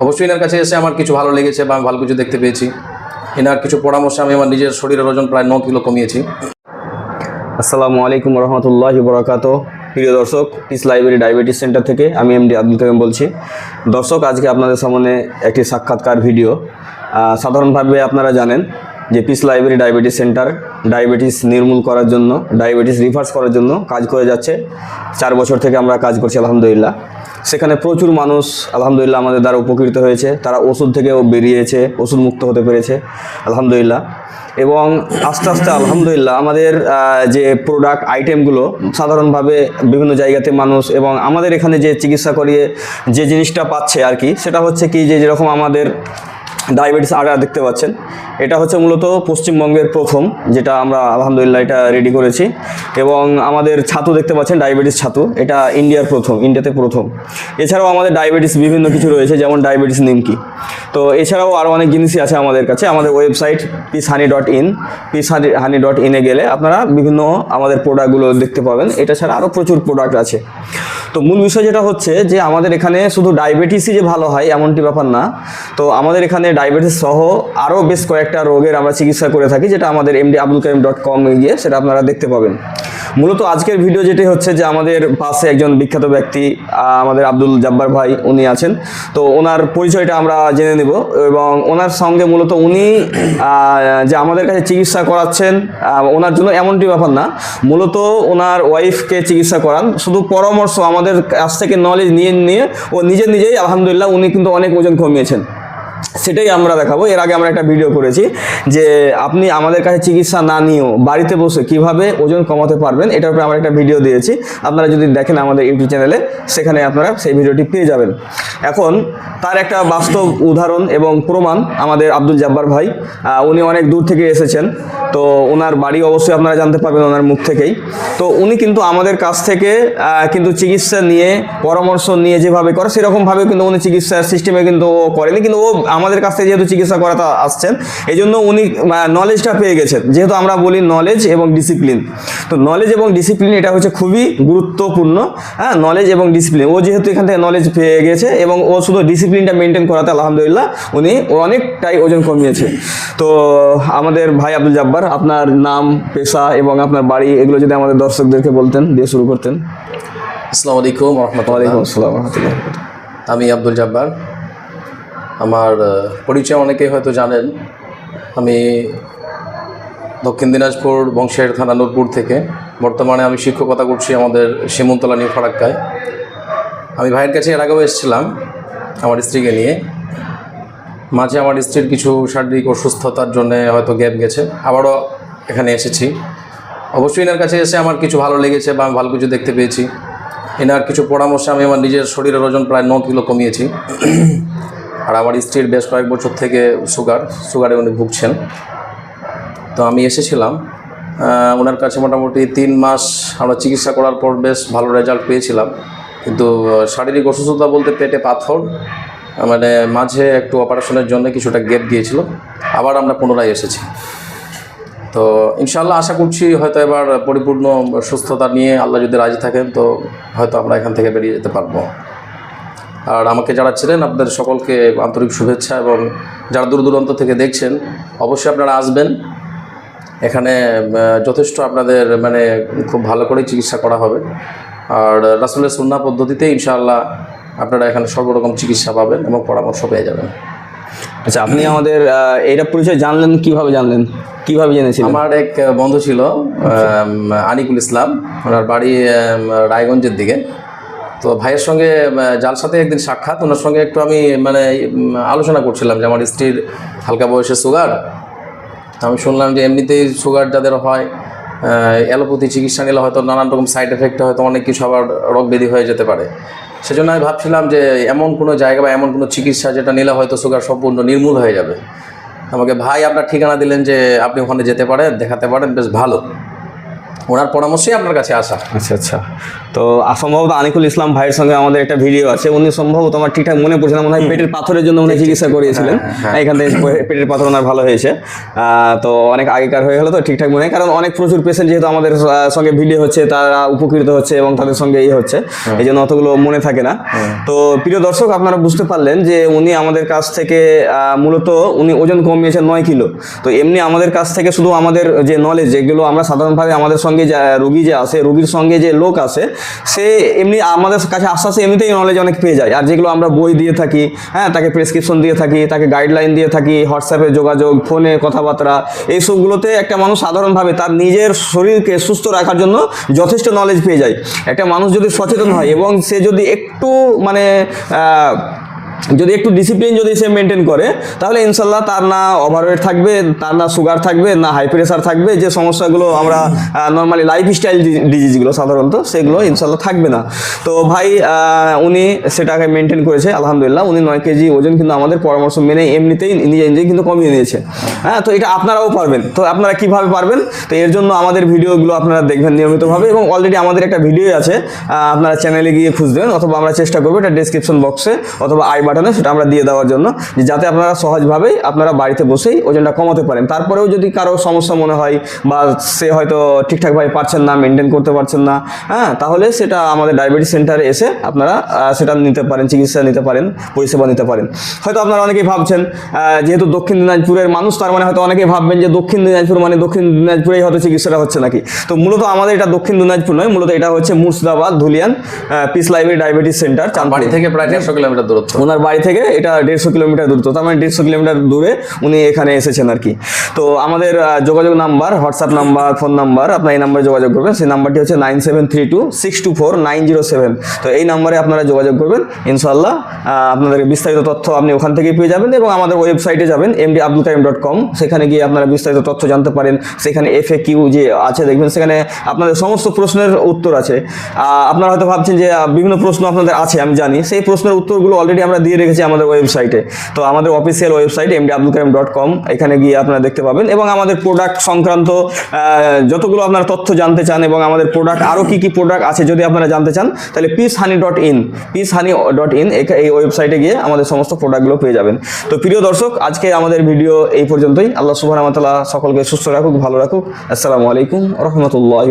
অবশ্যই এনার কাছে এসে আমার কিছু ভালো লেগেছে বা ভালো কিছু দেখতে পেয়েছি। এনার কিছু পরামর্শে আমি আমার নিজের শরীরের ওজন প্রায় ন কিলো কমিয়েছি। আসসালামু আলাইকুম রহমতুল্লাহ বরাকাত প্রিয় দর্শক পিস লাইব্রেরি ডায়াবেটিস সেন্টার থেকে আমি এমডি আব্দুল কালাম বলছি। দর্শক, আজকে আপনাদের সামনে একটি সাক্ষাৎকার ভিডিও। সাধারণভাবে আপনারা জানেন যে peace library diabetes centre diabetes নির্মূল করার জন্য, ডায়াবেটিস রিভার্স করার জন্য কাজ করে যাচ্ছে। চার বছর থেকে আমরা কাজ করছি, আলহামদুলিল্লাহ। সেখানে প্রচুর মানুষ, আলহামদুলিল্লাহ, আমাদের দ্বারা উপকৃত হয়েছে। তারা ওষুধ থেকেও বেরিয়েছে ওষুধ মুক্ত হতে পেরেছে, আলহামদুলিল্লাহ। এবং আস্তে আস্তে, আলহামদুলিল্লাহ, আমাদের যে প্রোডাক্ট আইটেমগুলো সাধারণভাবে বিভিন্ন জায়গাতে মানুষ এবং আমাদের এখানে যে চিকিৎসা করিয়ে যে জিনিসটা পাচ্ছে আর কি, সেটা হচ্ছে কি যে যেরকম আমাদের ডায়াবেটিস আটা দেখতে পাচ্ছেন। এটা হচ্ছে মূলত পশ্চিমবঙ্গের প্রথম, যেটা আমরা আলহামদুলিল্লাহ এটা রেডি করেছি। এবং আমাদের ছাতু দেখতে পাচ্ছেন, ডায়াবেটিস ছাতু। এটা ইন্ডিয়ার প্রথম, ইন্ডিয়াতে প্রথম। এছাড়াও আমাদের ডায়াবেটিস বিভিন্ন কিছু রয়েছে, যেমন ডায়াবেটিস নিমকি। তো এছাড়াও আরও অনেক জিনিসই আছে আমাদের কাছে। আমাদের website peace honey dot in peace honey honey dot ইনে গেলে আপনারা বিভিন্ন আমাদের প্রোডাক্টগুলো দেখতে পাবেন। এটা ছাড়া আরও প্রচুর প্রোডাক্ট আছে। তো মূল বিষয় যেটা হচ্ছে যে আমাদের এখানে শুধু ডায়াবেটিসই যে ভালো হয়, এমনটি ব্যাপার না। তো আমাদের এখানে ডায়াবেটিস সহ আরও বেশ কয়েকটা রোগের আমরা চিকিৎসা করে থাকি, যেটা আমাদের MD Abdul Karim dot com গিয়ে সেটা আপনারা দেখতে পাবেন। মূলত আজকের ভিডিও যেটি হচ্ছে যে আমাদের পাশে একজন বিখ্যাত ব্যক্তি আমাদের আব্দুল জব্বার ভাই উনি আছেন। তো ওনার পরিচয়টা আমরা জেনে নেব এবং ওনার সঙ্গে মূলত উনি যে আমাদের কাছে চিকিৎসা করাচ্ছেন ওনার জন্য এমনটি ব্যাপার না। মূলত ওনার ওয়াইফকে চিকিৎসা করান। শুধু পরামর্শ আমাদের কাছ থেকে নলেজ নিয়ে নিয়ে ও নিজে নিজেই আলহামদুলিল্লাহ উনি কিন্তু অনেক ওজন কমিয়েছেন। সেটাই আমরা দেখাবো। এর আগে আমরা একটা ভিডিও করেছি যে আপনি আমাদের কাছে চিকিৎসা না নিয়েও বাড়িতে বসে কীভাবে ওজন কমাতে পারবেন, এটার উপরে আমরা একটা ভিডিও দিয়েছি। আপনারা যদি দেখেন আমাদের ইউটিউব চ্যানেলে, সেখানে আপনারা সেই ভিডিওটি পেয়ে যাবেন। এখন তার একটা বাস্তব উদাহরণ এবং প্রমাণ আমাদের আব্দুল জব্বার ভাই উনি অনেক দূর থেকে এসেছেন। তো ওনার বাড়ি অবশ্যই আপনারা জানতে পারবেন ওনার মুখ থেকেই। তো উনি কিন্তু আমাদের কাছ থেকে কিন্তু চিকিৎসা নিয়ে, পরামর্শ নিয়ে যেভাবে করে সেরকমভাবে কিন্তু উনি চিকিৎসার সিস্টেমে কিন্তু ও করেনি। কিন্তু ও আমাদের কাছ থেকে যেহেতু চিকিৎসা করাতে আসছেন এই জন্য উনি নলেজটা পেয়ে গেছেন। যেহেতু আমরা বলি নলেজ এবং ডিসিপ্লিন তো নলেজ এবং ডিসিপ্লিন এটা হচ্ছে খুবই গুরুত্বপূর্ণ। হ্যাঁ নলেজ এবং ডিসিপ্লিন ও যেহেতু এখান থেকে নলেজ পেয়ে গেছে এবং ও শুধু ডিসিপ্লিনটা মেনটেন করাতে আলহামদুলিল্লাহ উনি অনেকটাই ওজন কমিয়েছে। তো আমাদের ভাই আব্দুল জাব্বার আপনার নাম পেশা এবং আপনার বাড়ি এগুলো যদি আমাদের দর্শকদেরকে বলতেন দিয়ে শুরু করতেন। আসসালামু আলাইকুম রহমতুল্লাহ। আমি আব্দুল জব্বার। আমার পরিচয় অনেকেই হয়তো জানেন। আমি দক্ষিণ দিনাজপুর বংশের থানা নূরপুর থেকে। বর্তমানে আমি শিক্ষকতা করছি আমাদের সীমন্তলা নিউ ফারাক্কায়। আমি ভাইয়ের কাছে এর আগেও এসেছিলাম আমার স্ত্রীকে নিয়ে। মাঝে আমার স্ত্রীর কিছু শারীরিক অসুস্থতার জন্য হয়তো গ্যাপ গেছে। আবারও এখানে এসেছি। অবশ্যই এনার কাছে এসে আমার কিছু ভালো লেগেছে বা ভালো কিছু দেখতে পেয়েছি। এনার কিছু পরামর্শে আমি আমার নিজের শরীরের ওজন প্রায় ন কিলো কমিয়েছি। আর আমার স্ত্রীর বেশ কয়েক বছর থেকে সুগার, সুগারে উনি ভুগছেন। তো আমি এসেছিলাম ওনার কাছে মোটামুটি তিন মাস আমরা চিকিৎসা করার পর বেশ ভালো রেজাল্ট পেয়েছিলাম। কিন্তু শারীরিক অসুস্থতা বলতে পেটে পাথর মানে মাঝে একটু অপারেশনের জন্য কিছুটা গ্যাপ গিয়েছিল আবার আমরা পুনরায় এসেছি। তো ইনশাল্লাহ আশা করছি হয়তো এবার পরিপূর্ণ সুস্থতা নিয়ে আল্লাহ যদি রাজি থাকেন, তো হয়তো আমরা এখান থেকে বেরিয়ে যেতে পারব। আর আমাকে যারা ছিলেন আপনাদের সকলকে আন্তরিক শুভেচ্ছা এবং যারা দূর দূরান্ত থেকে দেখছেন অবশ্যই আপনারা আসবেন। এখানে যথেষ্ট আপনাদের মানে খুব ভালো করে চিকিৎসা করা হবে। আর রাসুলের সুন্না পদ্ধতিতে ইনশাআল্লাহ আপনারা এখানে সর্বরকম চিকিৎসা পাবেন এবং পরামর্শ পেয়ে যাবেন। আচ্ছা আপনি আমাদের এইটা পরিচয় জানলেন কীভাবে জানলেন? কীভাবে জেনেছিলেন? আমার এক বন্ধু ছিল আনিকুল ইসলাম। ওনার বাড়ি রায়গঞ্জের দিকে। তো ভাইয়ের সঙ্গে সাথে একদিন সাক্ষাৎ, ওনার সঙ্গে একটু আমি মানে আলোচনা করছিলাম যে আমার স্ত্রীর হালকা বয়সে সুগার আমি শুনলাম যে এমনিতেই সুগার যাদের হয় অ্যালোপ্যাথি চিকিৎসা নিলে হয়তো নানান রকম সাইড এফেক্ট হয়তো অনেক কিছু আবার রোগ ব্যাধি হয়ে যেতে পারে। সেজন্য আমি ভাবছিলাম যে এমন কোনো জায়গা বা এমন কোনো চিকিৎসা যেটা নিলে হয়তো সুগার সম্পূর্ণ নির্মূল হয়ে যাবে। আমাকে ভাই আপনার ঠিকানা দিলেন যে আপনি ওখানে যেতে পারেন, দেখাতে পারেন, বেশ ভালো। ওনার পরামর্শেই আপনার কাছে আসা। আচ্ছা আচ্ছা। তো সম্ভবত আনিকুল ইসলাম ভাইয়ের সঙ্গে আমাদের একটা ভিডিও আছে। উনি সম্ভবত আমার ঠিকঠাক মনে পড়ছে না মনে হয় পেটের পাথরের জন্য উনি চিকিৎসা করিয়েছিলেন। এখান থেকে পেটের পাথর ওনার ভালো হয়েছে। তো অনেক আগেকার হয়ে গেলো তো ঠিকঠাক মনে হয়। কারণ অনেক প্রচুর পেশেন্ট যেহেতু আমাদের সঙ্গে ভিডিও হচ্ছে তারা উপকৃত হচ্ছে এবং তাদের সঙ্গে এই হচ্ছে। এই জন্য অতগুলো মনে থাকে না। তো প্রিয় দর্শক আপনারা বুঝতে পারলেন যে উনি আমাদের কাছ থেকে মূলত উনি ওজন কমিয়েছেন নয় কিলো। তো এমনি আমাদের কাছ থেকে শুধু আমাদের যে নলেজ যেগুলো আমরা সাধারণভাবে আমাদের সঙ্গে যে, রুগী যে আসে, রুগীর সঙ্গে যে লোক আসে, সে এমনি আমাদের কাছে আস্তে আস্তে এমনিতেই নলেজ অনেক পেয়ে যায়। আর যেগুলো আমরা বই দিয়ে থাকি হ্যাঁ তাকে প্রেসক্রিপশন দিয়ে থাকি, তাকে গাইডলাইন দিয়ে থাকি হোয়াটসঅ্যাপে যোগাযোগ ফোনে কথাবার্তা এইসবগুলোতে একটা মানুষ সাধারণভাবে তার নিজের শরীরকে সুস্থ রাখার জন্য যথেষ্ট নলেজ পেয়ে যায়। একটা মানুষ যদি সচেতন হয় এবং সে যদি একটু মানে যদি একটু ডিসিপ্লিন যদি সে মেনটেন করে, তাহলে ইনশাল্লাহ তার না ওভারওয়েট থাকবে, তার না সুগার থাকবে, না হাই প্রেশার থাকবে, যে সমস্যাগুলো আমরা নর্মালি লাইফ স্টাইল ডিজিজগুলো সাধারণত, সেগুলো ইনশাল্লাহ থাকবে না। তো ভাই উনি সেটাকে মেনটেন করেছে, আলহামদুলিল্লাহ, উনি নয় কেজি ওজন কিন্তু আমাদের পরামর্শ মেনে এমনিতেই নিজে নিজেই কিন্তু কমিয়ে নিয়েছে। হ্যাঁ তো এটা আপনারাও পারবেন। তো আপনারা কীভাবে পারবেন? তো এর জন্য আমাদের ভিডিওগুলো আপনারা দেখবেন নিয়মিতভাবে এবং অলরেডি আমাদের একটা ভিডিও আছে আপনারা চ্যানেলে গিয়ে খুঁজবেন অথবা আমরা চেষ্টা করব এটা ডেসক্রিপশন বক্সে অথবা আই বাটনে সেটা আমরা দিয়ে দেওয়ার জন্য যে যাতে আপনারা সহজভাবেই আপনারা বাড়িতে বসেই ওজনটা কমাতে পারেন। তারপরেও যদি কারও সমস্যা মনে হয় বা সে হয়তো ঠিকঠাকভাবে পারছেন না মেনটেন করতে পারছেন না হ্যাঁ তাহলে সেটা আমাদের ডায়াবেটিস সেন্টারে এসে আপনারা সেটা নিতে পারেন চিকিৎসা নিতে পারেন পরিষেবা নিতে পারেন। হয়তো আপনারা অনেকেই ভাবছেন যেহেতু দক্ষিণ দিনাজপুরের মানুষ তার মানে হয়তো অনেকেই ভাববেন যে দক্ষিণ দিনাজপুর মানে দক্ষিণ দিনাজপুরেই হয়তো চিকিৎসাটা হচ্ছে নাকি। তো মূলত আমাদের এটা দক্ষিণ দিনাজপুর নয় মূলত এটা হচ্ছে Murshidabad Dhulian peace library diabetes centre বাড়ি থেকে প্রায় দেড়শো কিলোমিটার দূরত্ব। ওনার বাড়ি থেকে এটা দেড়শো কিলোমিটার দূরত্ব, তার মানে দেড়শো কিলোমিটার দূরে উনি এখানে এসেছেন আর কি। তো আমাদের যোগাযোগ number, WhatsApp number, phone number, আপনার এই নাম্বারে যোগাযোগ করবেন। সেই নাম্বারটি হচ্ছে nine seven three two six two four nine zero seven. তো এই নাম্বারে আপনারা যোগাযোগ করবেন। ইনশাল্লাহ আপনাদের বিস্তারিত তথ্য আপনি ওখান থেকেই পেয়ে যাবেন এবং আমাদের ওয়েবসাইটে যাবেন, MD Abdul Karim dot com. সেখানে গিয়ে আপনারা বিস্তারিত তথ্য জানতে পারেন। সেখানে এফ এ কিউ যে আছে, দেখবেন সেখানে আপনাদের সমস্ত প্রশ্নের উত্তর আছে। আপনারা হয়তো ভাবছেন যে বিভিন্ন প্রশ্ন আপনাদের আছে, আমি জানি। সেই প্রশ্নের উত্তরগুলো অলরেডি আমরা দিয়ে রেখেছি আমাদের ওয়েবসাইটে তো আমাদের official website MD Abdul dot com এখানে গিয়ে আপনারা দেখতে পাবেন। এবং আমাদের প্রোডাক্ট সংক্রান্ত যতগুলো আপনারা তথ্য জানতে চান এবং আমাদের প্রোডাক্ট আরও কী কী প্রোডাক্ট আছে যদি আপনারা জানতে চান, তাহলে peace honey dot in peace honey dot in এই ওয়েবসাইটে গিয়ে আমাদের সমস্ত প্রোডাক্টগুলো পেয়ে যাবেন। তো প্রিয় দর্শক, আজকে আমাদের ভিডিও এই পর্যন্তই। আল্লাহ সুবাহ সকলকে সুস্থ রাখুক, ভালো রাখুক। আসসালামু আলাইকুম রহমতুল্লাহ